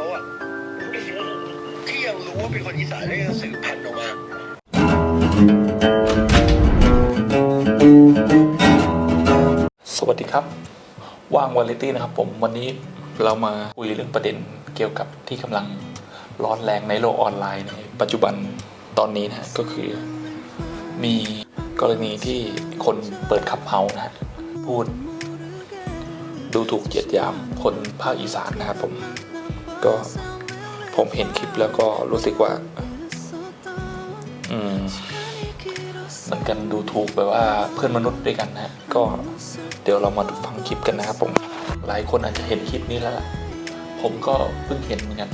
เขาอะที่ยังรู้ว่าเป็นคนอีสานได้สืบพันธุ์ออกมาสวัสดีครับ ว่างวาเลตี้นะครับผมวันนี้เรามาคุยเรื่องประเด็นเกี่ยวกับที่กำลังร้อนแรงในโลกออนไลน์ในปัจจุบันตอนนี้นะก็คือ มีกรณีที่คนเปิดขับเฮานะพูด ดูถูกเหยียดยามคนภาคอีสานนะครับผม ก็ผมเห็นคลิปแล้วก็รู้สึกว่า อืมเหมือนกันดูถูกแบบว่าเพื่อนมนุษย์ด้วยกันนะก็เดี๋ยวเรามาฟังคลิปกันนะครับผมหลายคนอาจจะเห็นคลิปนี้แล้วล่ะผมก็เพิ่งเห็นเหมือนกัน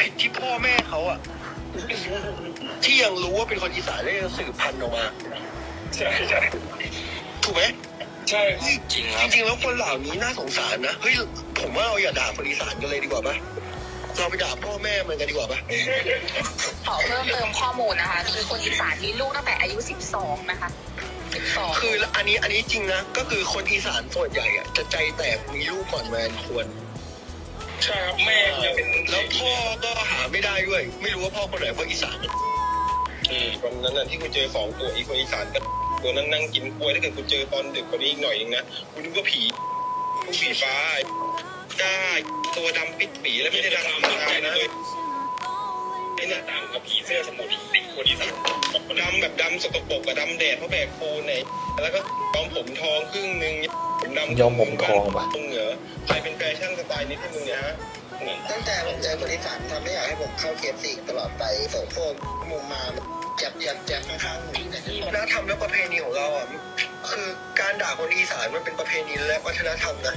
ผิดที่พ่อแม่เขาอะที่ยังรู้ว่าเป็นคนอีสานได้ยังสืบพันธุ์ออกมาใช่ใช่ถูกไหม ใช่เฮ้ยจริงจริงๆแล้วคนเหล่านี้น่าสงสารนะเฮ้ยผมว่าเราอย่าด่าคนอีสานกันเลยดีกว่าปะเราไปด่าพ่อแม่มันกันดีกว่าปะขอเพิ่มเติมข้อมูลนะคะคือคนอีสานมีลูกตั้งแต่อายุ 12 นะคะ12คืออันนี้อันนี้จริงนะก็คือคนอีสานส่วนใหญ่อะจะใจแตกมีลูกก่อนแมนควร ใช่ครับแม่ยังเป็นแล้วพ่อก็หาไม่ได้ด้วย ไม่รู้ว่าพ่อคนไหนพ่ออีสานอืมวันนั้นน่ะที่กูเจอสองตัวอีกคนอีสานกับ ตัวนั่งนั่งกินกล้วยถ้าเกิดคุณเจอตอนดึกกว่านี้อีกหน่อยเองนะกูนึกว่าผีกูผีฟ้าได้ตัวดำปิดปีแล้วไม่ได้ดำธรรมดานะ ไอ้เนี่ยต่างกับผีเสื้อสมุทรติคนอีสานดำแบบดำสกปรกกับดำแดดเพราะแบกปูนไหนแล้วก็ยอมผมทองครึ่งหนึ่งผมดำยอมผมทองว่ะตรงเหนือใครเป็นแฟชั่นสไตล์นี้ที่มึงเนี่ยฮะตั้งแต่ผมเจอคนอีสานทำให้อยากให้ผมเข้าเคฟซีตลอดไปโสโครกมุมมาจับจับจับข้างๆหูวัฒนธรรมและประเพณีของเราอะคือการด่าคนอีสานมันเป็นประเพณีและวัฒนธรรมนะ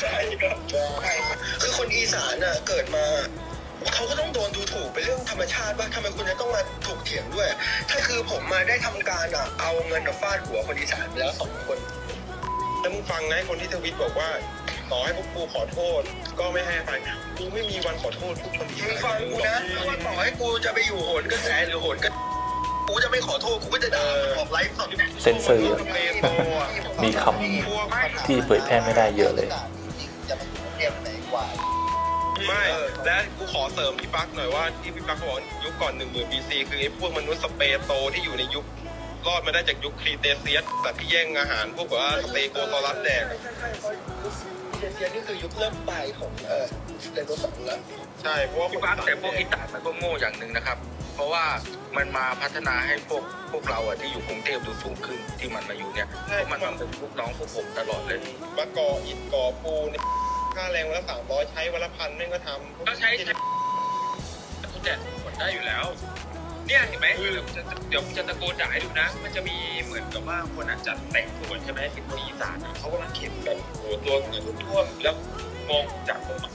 ใช่ครับใช่คือคนอีสานน่ะเกิดมา เขาก็ต้องโดนดูถูกเป็นเรื่องธรรมชาติว่าทำไมคุณจะต้องมาถูกเถียงด้วย ถ้าคือผมมาได้ทำการอะเอาเงินอะฟาดหัวคนอีสานไปแล้วสองคนแล้วมึงฟังนะคนที่ทวิตบอกว่าต่อให้พวกกูขอโทษ ก็ไม่ให้ไปกูไม่มีวันขอโทษทุกคนที่มึงฟังกูนะว่าต่อให้กูจะไปอยู่โหนกระแสหรือโหนกระกูจะไม่ขอโทษกูก็จะด่าออกไลฟ์สดเซ็นเซอร์เยอะมีคำที่เผยแพร่ไม่ได้เยอะเลย จะมาอยู่เรียนไหนกว่าไม่ และกูขอเสริมพี่ปักหน่อยว่าที่พี่ปักบอกยุคก่อนหนึ่งหมื่นปีซีคือไอ้พวกมนุษย์สเปโตที่อยู่ในยุครอดมาได้จากยุคครีเตเซียสแต่ที่แย่งอาหารพวกแบบว่าสเตโกตอรัสแดกเซียนนี่คือยุคเริ่มปลายของเออไดโนเสาร์แล้วใช่เพราะว่าพี่บ้านแต่พวกอีสานมันก็โง่อย่างหนึ่งนะครับ เพราะว่ามันมาพัฒนาให้พวกพวกเราอะที่อยู่กรุงเทพดูสูงขึ้นที่มันมาอยู่เนี่ยเพราะมันมาเป็นลูกน้องพวกผมตลอดเลย มาก่ออิฐก่อปูน ค่าแรงวันละสามร้อยใช้วันละพันแม่งก็ทำก็ใช้ใช้ทุกแดดกดได้อยู่แล้ว เนี่ยเห็นไหมเดี๋ยวจะเดี๋ยวจะตะโกนด่าให้ดูนะ มันจะมีเหมือนกับว่าคนอะจัดแต่งตัวใช่ไหมเป็นคนอีสานอะเขากำลังเข็นแบบโอ้โหตัวเงินท่วมแล้วมองจากตรงมา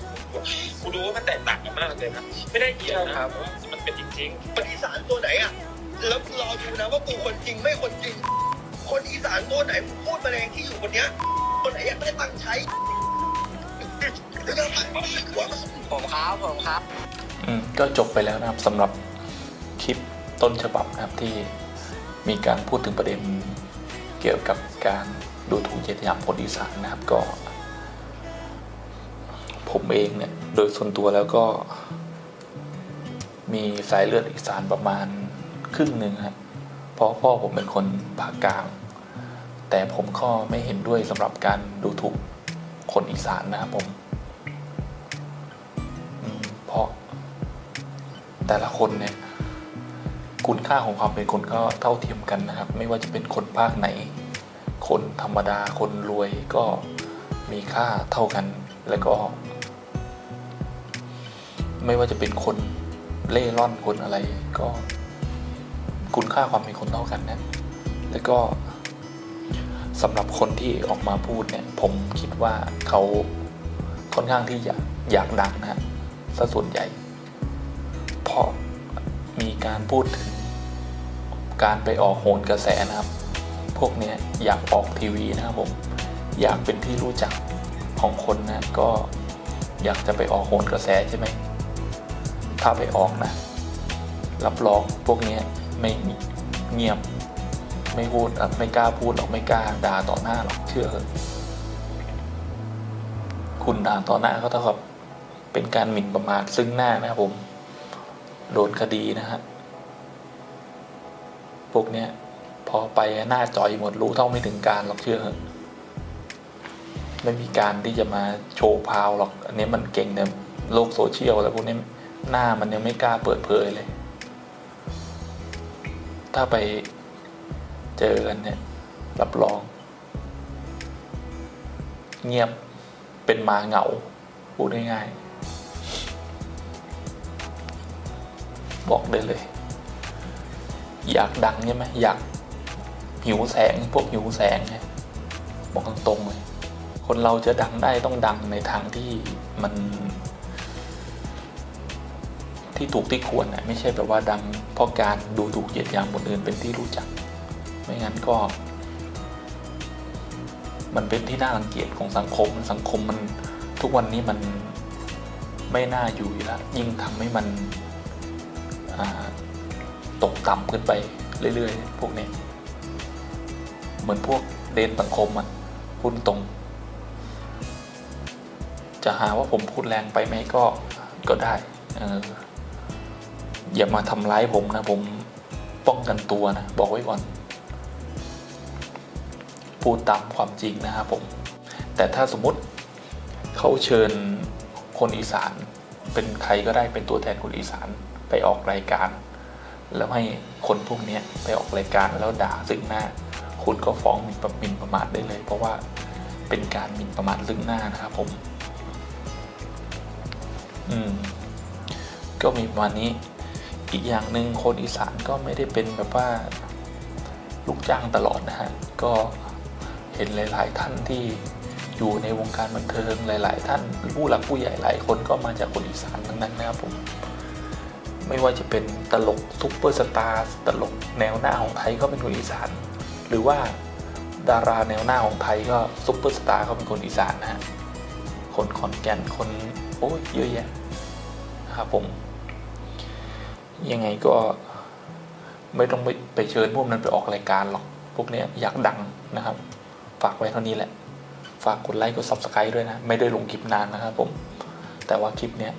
กูดูว่ามันแตกต่างกันมากเลยนะไม่ได้เกี่ยวนะเพราะว่ามันเป็นจริงๆคนอีสานตัวไหนอะแล้วรอดูนะว่ากูคนจริงไม่คนจริง คนอีสานตัวไหนพูดมาแรงที่อยู่บนเนี้ยคนไหนอยากได้ตังค์ใช้ ผมครับผมครับอืมก็จบไปแล้วนะครับสำหรับคลิปต้นฉบับนะครับที่มีการพูดถึงประเด็นเกี่ยวกับการดูถูกเหยียดหยามคนอีสานนะครับก็ ผมเองเนี่ยโดยส่วนตัวแล้วก็ มีสายเลือดอีสานประมาณครึ่งหนึ่งครับเพราะพ่อผมเป็นคนภาคกลาง แต่ผมก็ไม่เห็นด้วยสำหรับการดูถูกคนอีสานนะครับผมอืม เพราะ แต่ละคนเนี่ยคุณค่าของความเป็นคนก็เท่าเทียมกันนะครับ ไม่ว่าจะเป็นคนภาคไหน คนธรรมดาคนรวยก็มีค่าเท่ากันแล้วก็ ไม่ว่าจะเป็นคนเล่ร่อนคนอะไรก็ คุณค่าความเป็นคนเท่ากันนะ แล้วก็สำหรับคนที่ออกมาพูดเนี่ย ผมคิดว่าเขาค่อนข้างที่อยากอยากดังนะฮะ ซะส่วนใหญ่ เพราะมีการพูดถึงการไปออกโหนกระแสนะครับ พวกเนี้ยอยากออกทีวีนะครับผม อยากเป็นที่รู้จักของคนนะก็อยากจะไปออกโหนกระแสใช่ไหม ถ้าไปออกนะ รับรองพวกเนี้ยไม่เงียบ ไม่พูดไม่กล้าพูดหรอกไม่กล้าด่าต่อหน้าหรอกเชื่อเถอะคุณด่าต่อหน้าเขาเท่ากับ เป็นการหมิ่นประมาทซึ่งหน้านะครับผม โดนคดีนะฮะพวกเนี้ยพอไปหน้าจอยหมดรู้เท่าไม่ถึงการหรอกเชื่อเถอะไม่มีการที่จะมาโชว์พาวหรอก อันนี้มันเก่งในโลกโซเชียลแล้วพวกนี้หน้ามันยังไม่กล้าเปิดเผยเลย ถ้าไปเจอกันเนี่ย รับรอง เงียบเป็นหมาเหงา พูดง่ายๆ บอกได้เลย อยากดังใช่ไหมอยากหิวแสงพวกหิวแสงไงบอกตรงๆเลยคนเราจะดังได้ต้องดังในทางที่มัน ที่ถูกที่ควรนะไม่ใช่แบบว่าดังเพราะการดูถูกเหยียดหยามคนอื่นเป็นที่รู้จัก ไม่งั้นก็ มันเป็นที่น่ารังเกียจของสังคมสังคมมันทุกวันนี้มันไม่น่าอยู่อยู่แล้วยิ่งทำให้มัน ตกต่ำขึ้นไปเรื่อยๆ พวกนี้ เหมือนพวกเดนสังคมมันพูดตรง จะหาว่าผมพูดแรงไปไหมก็ก็ได้เอออย่ามาทำร้ายผมนะ ผมป้องกันตัวนะ บอกไว้ก่อน พูดตามความจริงนะครับผม แต่ถ้าสมมติเขาเชิญคนอีสาน เป็นใครก็ได้เป็นตัวแทนคนอีสาน ไปออกรายการ แล้วให้คนพวกนี้ไปออกรายการแล้วด่าซึ่งหน้า คุณก็ฟ้องหมิ่นประหมิ่นประมาทได้เลย เพราะว่าเป็นการหมิ่นประมาทซึ่งหน้านะครับผม อืม ก็มีประมาณนี้อีกอย่างหนึ่งคนอีสานก็ไม่ได้เป็นแบบว่าลูกจ้างตลอดนะฮะ ก็เห็นหลาย ๆ ท่านที่อยู่ในวงการบันเทิงหลาย ๆ ท่านผู้หลักผู้ใหญ่หลายคนก็มาจากคนอีสานทั้งนั้นนะครับผม ไม่ว่าจะเป็นตลกซุปเปอร์สตาร์ตลกแนวหน้าของไทยก็เป็นคนอีสาน หรือว่าดาราแนวหน้าของไทยก็ซุปเปอร์สตาร์ก็เป็นคนอีสานนะฮะคนขอนแก่นคนโอ้ยเยอะแยะนะครับผม ยังไงก็ไม่ต้องไปไปเชิญพวกนั้นไปออกรายการหรอก พวกนี้อยากดังนะครับ ฝากไว้เท่านี้แหละ ฝากกดไลค์กด subscribe ด้วยนะ ไม่ได้ลงคลิปนานนะครับผม แต่ว่าคลิปเนี้ย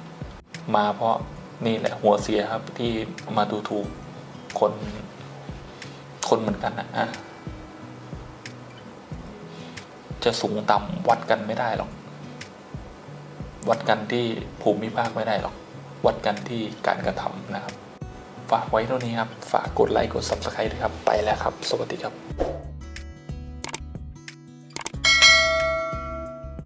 มาเพราะ นี่แหละหัวเสียครับที่มาดูถูกคนคนเหมือนกันนะอะจะสูงต่ำวัดกันไม่ได้หรอก วัดกันที่ภูมิภาคไม่ได้หรอก วัดกันที่การกระทำนะครับ ฝากไว้เท่านี้ครับ ฝากกดไลค์กด subscribe ด้วยครับ ไปแล้วครับ สวัสดีครับ